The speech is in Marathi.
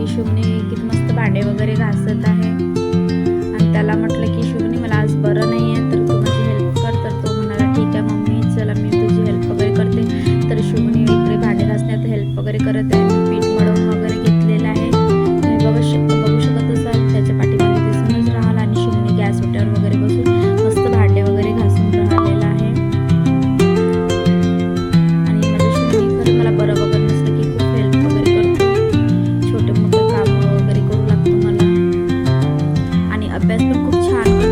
की शुभने किती मस्त भांडे वगैरे घासत आहे. आणि त्याला म्हटलं की शिवने मला आज बरं नाही आहे तर तू माझी हेल्प कर. तर तो म्हणाला ठीक आहे मम्मी चला मी तुझी हेल्प वगैरे करते. तर शिवने इकडे भांडे घासण्यात हेल्प वगैरे करत आहे. channel.